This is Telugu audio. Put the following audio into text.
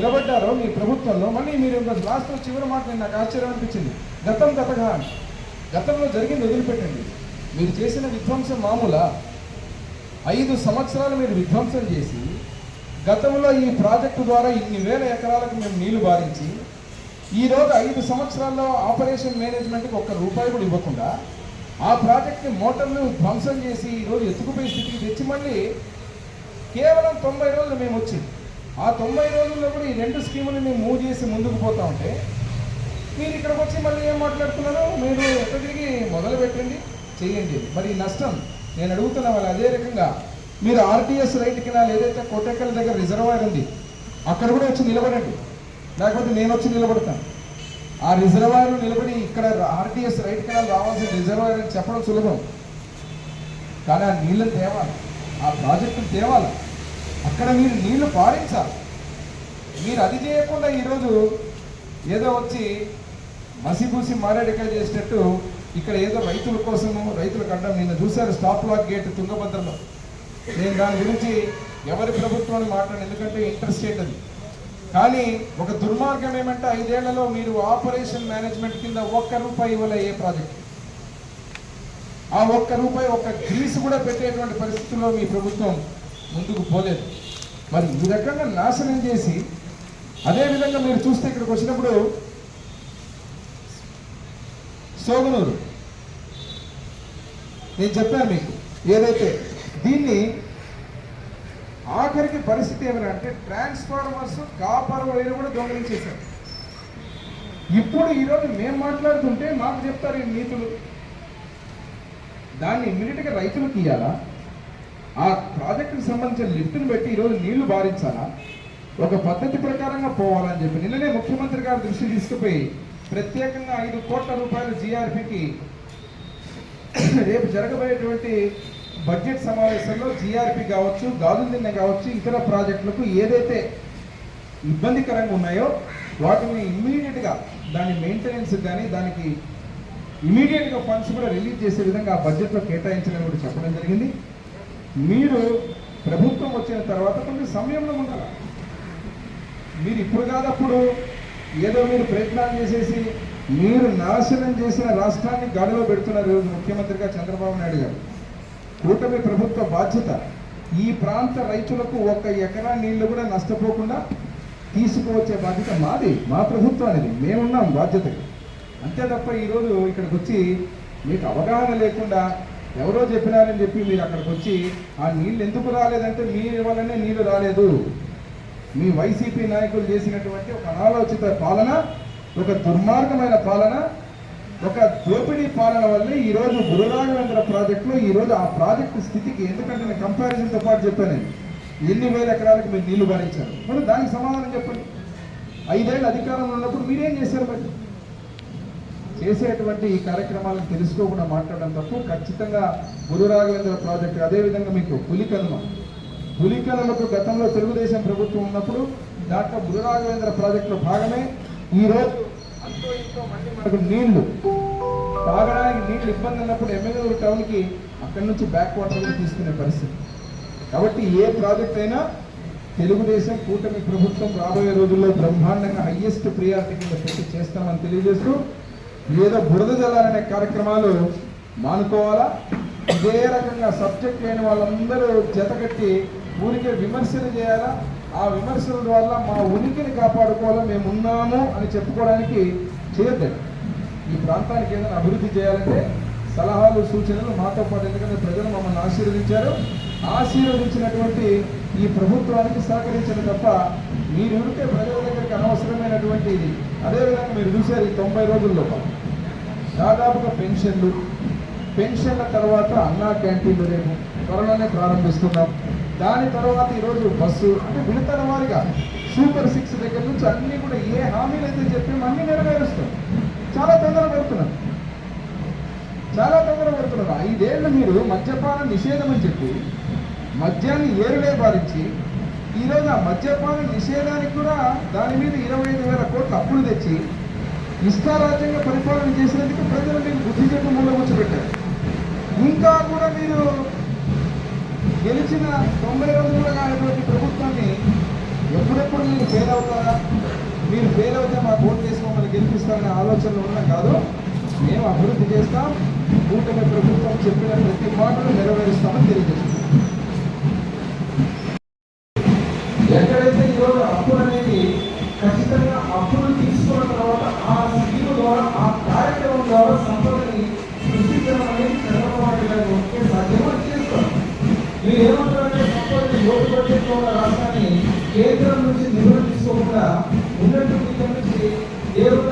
నిలబడ్డారో మీ ప్రభుత్వంలో మళ్ళీ మీరు లాస్ట్ చివరి మాట నేను నాకు ఆశ్చర్యం అనిపించింది. గతం గతగా గతంలో జరిగింది వదిలిపెట్టండి. మీరు చేసిన విధ్వంసం మామూలా ఐదు సంవత్సరాలు మీరు విధ్వంసం చేసి గతంలో ఈ ప్రాజెక్టు ద్వారా ఇన్ని వేల ఎకరాలకు మేము నీళ్ళు బారించి ఈ రోజు ఐదు సంవత్సరాల్లో ఆపరేషన్ మేనేజ్మెంట్కి ఒక్క రూపాయి కూడా ఇవ్వకుండా ఆ ప్రాజెక్ట్ని మోటార్లు ధ్వంసం చేసి ఈరోజు ఎత్తుకుపోయే స్థితికి తెచ్చి మళ్ళీ కేవలం తొంభై రోజులు మేము వచ్చింది ఆ తొంభై రోజుల్లో కూడా ఈ రెండు స్కీములు మేము మూవ్ చేసి ముందుకు పోతా ఉంటే మీరు ఇక్కడికి వచ్చి మళ్ళీ ఏం మాట్లాడుతున్నారో మీరు ఎక్కడ తిరిగి మొదలు పెట్టండి చేయండి. మరి నష్టం నేను అడుగుతున్నా వాళ్ళు అదే రకంగా మీరు ఆర్టీఎస్ రైట్ కింద ఏదైతే కోటెక్కల దగ్గర రిజర్వాయర్ ఉంది అక్కడ కూడా వచ్చి నిలబడండి. లేకపోతే నేను వచ్చి నిలబడతాను ఆ రిజర్వాయర్ నిలబడి ఇక్కడ ఆర్టీఎస్ రైట్ కెనాల్ రావాల్సిన రిజర్వాయర్ అని చెప్పడం సులభం. కానీ ఆ నీళ్ళని తేవాలి. ఆ ప్రాజెక్టును తేవాలి. ఇక్కడ మీరు నీళ్ళు పారించాలి. మీరు అది చేయకుండా ఈరోజు ఏదో వచ్చి మసిపూసి మారేడికాయ చేసినట్టు ఇక్కడ ఏదో రైతుల కోసము రైతుల కట్టడం నిన్న చూశారు స్టాప్ లాక్ గేట్ తుంగభద్రలో. నేను దాని గురించి ఎవరి ప్రభుత్వాన్ని మాట్లాడను ఎందుకంటే ఇంట్రెస్ట్ అది? కానీ ఒక దుర్మార్గం ఏమంటే ఐదేళ్ళలో మీరు ఆపరేషన్ మేనేజ్మెంట్ కింద ఒక్క రూపాయి ఇవ్వలే ఏ ప్రాజెక్ట్. ఆ ఒక్క రూపాయి ఒక్క గ్రీస్ కూడా పెట్టేటువంటి పరిస్థితుల్లో మీ ప్రభుత్వం ముందుకు పోలేదు. మరి ఈ రకంగా నాశనం చేసి అదే విధంగా మీరు చూస్తే ఇక్కడికి వచ్చినప్పుడు సోగనూరు నేను చెప్పాను మీకు ఏదైతే దీన్ని ఆఖరికి పరిస్థితి ఏమైనా అంటే ట్రాన్స్ఫార్మర్స్ కాపర్ వైర్ కూడా దొంగలించేశారు ఇప్పుడు ఈరోజు మేము మాట్లాడుతుంటే మాకు చెప్తారు ఈ నీతులు. దాన్ని ఇమ్మీడియట్గా రైతులకు ఇవ్వాలా ఆ ప్రాజెక్టుకి సంబంధించిన లిఫ్ట్ని పెట్టి ఈరోజు నీళ్ళు భారించాలా ఒక పద్ధతి ప్రకారంగా పోవాలని చెప్పి నిన్ననే ముఖ్యమంత్రి గారి దృష్టి తీసుకుపోయి ప్రత్యేకంగా ఐదు కోట్ల రూపాయలు జీఆర్పికి రేపు జరగబోయేటువంటి బడ్జెట్ సమావేశంలో జీఆర్పి కావచ్చు గాజుదిన్న కావచ్చు ఇతర ప్రాజెక్టులకు ఏదైతే ఇబ్బందికరంగా ఉన్నాయో వాటిని ఇమ్మీడియట్గా దాని మెయింటెనెన్స్ కానీ దానికి ఇమీడియట్గా ఫండ్స్ కూడా రిలీజ్ చేసే విధంగా ఆ బడ్జెట్లో కేటాయించడం కూడా చెప్పడం జరిగింది. మీరు ప్రభుత్వం వచ్చిన తర్వాత కొంచెం సమయంలో ఉండాలి. మీరు ఇప్పుడు కాదప్పుడు ఏదో మీరు ప్రయత్నాలు చేసేసి మీరు నాశనం చేసిన రాష్ట్రాన్ని గాడిలో పెడుతున్నారు ఈరోజు ముఖ్యమంత్రిగా చంద్రబాబు నాయుడు గారు. కూటమి ప్రభుత్వ బాధ్యత ఈ ప్రాంత రైతులకు ఒక ఎకరా నీళ్ళు కూడా నష్టపోకుండా తీసుకువచ్చే బాధ్యత మాది మా ప్రభుత్వానికి మేమున్నాం బాధ్యతకి. అంతే తప్ప ఈరోజు ఇక్కడికి వచ్చి మీకు అవగాహన లేకుండా ఎవరో చెప్పినారని చెప్పి మీరు అక్కడికి వచ్చి ఆ నీళ్ళు ఎందుకు రాలేదంటే మీ వల్లనే నీళ్ళు రాలేదు. మీ వైసీపీ నాయకులు చేసినటువంటి ఒక అనాలోచిత పాలన ఒక దుర్మార్గమైన పాలన ఒక దోపిడీ పాలన వల్లే ఈరోజు గురురాఘవేంద్ర ప్రాజెక్టులో ఈరోజు ఆ ప్రాజెక్టు స్థితికి ఎందుకంటే నేను కంపారిజన్తో పాటు చెప్పాను. ఎన్ని వేల ఎకరాలకు మీరు నీళ్ళు భరించారు? మరి దానికి సమాధానం చెప్పండి. ఐదేళ్ళు అధికారంలో ఉన్నప్పుడు మీరేం చేశారు మరి? చేసేటువంటి ఈ కార్యక్రమాలను తెలుసుకోకుండా మాట్లాడడం తప్పు. ఖచ్చితంగా గురు రాఘవేంద్ర ప్రాజెక్టు అదేవిధంగా మీకు పులికలను పులికనుమకు గతంలో తెలుగుదేశం ప్రభుత్వం ఉన్నప్పుడు దాంట్లో గురు రాఘవేంద్ర ప్రాజెక్టులో భాగమే. ఈ రోజు అంతో ఇంతో మళ్ళీ మనకు నీళ్ళు. తాగడానికి నీళ్ళు ఇబ్బంది ఉన్నప్పుడు ఎమ్మెల్యే టౌన్కి అక్కడి నుంచి బ్యాక్ వాటర్ తీసుకునే పరిస్థితి. కాబట్టి ఏ ప్రాజెక్ట్ అయినా తెలుగుదేశం కూటమి ప్రభుత్వం రాబోయే రోజుల్లో బ్రహ్మాండంగా హయ్యెస్ట్ ప్రియారిటీ కింద పెట్టి చేస్తామని తెలియజేస్తూ ఏదో బురద జల్లాలనే కార్యక్రమాలు మానుకోవాలా? ఇదే రకంగా సబ్జెక్ట్ లేని వాళ్ళందరూ జతకట్టి ఊరికే విమర్శలు చేయాలా? ఆ విమర్శల వల్ల మా ఉనికిని కాపాడుకోవాలా? మేము ఉన్నాము అని చెప్పుకోవడానికి చేయొద్దండి. ఈ ప్రాంతానికి ఏదైనా అభివృద్ధి చేయాలంటే సలహాలు సూచనలు మాతో పాటు ఎందుకంటే ప్రజలు మమ్మల్ని ఆశీర్వదించారు. ఆశీర్వదించినటువంటి ఈ ప్రభుత్వానికి సహకరించడం తప్ప మీరు ఉంటే ప్రజల దగ్గరికి అనవసరమైనటువంటి ఇది. అదేవిధంగా మీరు చూశారు ఈ తొంభై రోజుల్లో దాదాపుగా పెన్షన్లు. పెన్షన్ల తర్వాత అన్నా క్యాంటీన్లు రేపు త్వరలోనే ప్రారంభిస్తున్నాం. దాని తర్వాత ఈరోజు బస్సు అంటే విడతల వారిగా సూపర్ సిక్స్ దగ్గర నుంచి అన్ని కూడా ఏ హామీలు అయితే చెప్పామో అన్ని నెరవేరుస్తాం. చాలా తొందర పడుతున్నారు చాలా తొందర పడుతున్నారు ఐదేళ్ళు మీరు మద్యపాన నిషేధం అని చెప్పి మద్యాన్ని ఏరులే బారించి ఈరోజు ఆ మద్యపాన నిషేధానికి కూడా దాని మీద ఇరవై ఐదు వేల కోట్ల అప్పులు తెచ్చి ఇష్టారాజ్యంగా పరిపాలన చేసినందుకు ప్రజలు మీకు బుద్ధి చెప్పి కూర్చోబెట్టారు. ఇంకా కూడా మీరు గెలిచిన తొంభై రోజులుగా కానటువంటి ప్రభుత్వాన్ని ఎప్పుడెప్పుడు మీరు ఫెయిల్ అవుతారా? మీరు ఫెయిల్ అవుతే మా ఓటు చేసి మమ్మల్ని గెలిపిస్తారనే ఆలోచనలు ఉన్నాం కాదు. మేము అభివృద్ధి చేస్తాం. కూటమి ప్రభుత్వం చెప్పిన ప్రతి మాటను నెరవేరుస్తామని తెలియజేస్తాం ఎక్కడైతే ఈరోజు అప్పులు అనేది ఖచ్చితంగా అప్పులు తీసుకున్న తర్వాత ఆ స్కీమ్ ద్వారా ఆ కార్యక్రమం ద్వారా సంపదని సృష్టించడం అనేది చంద్రబాబు గారు ఒకే సాధ్యమో? చేస్తారు మీరు ఏమంటారంటే సంపదని లోటు బడ్జెట్లో ఉన్న రాష్ట్రాన్ని కేంద్రం నుంచి నిధులు తీసుకోకుండా ఉన్నటువంటి ఇక్కడ నుంచి దేవుడు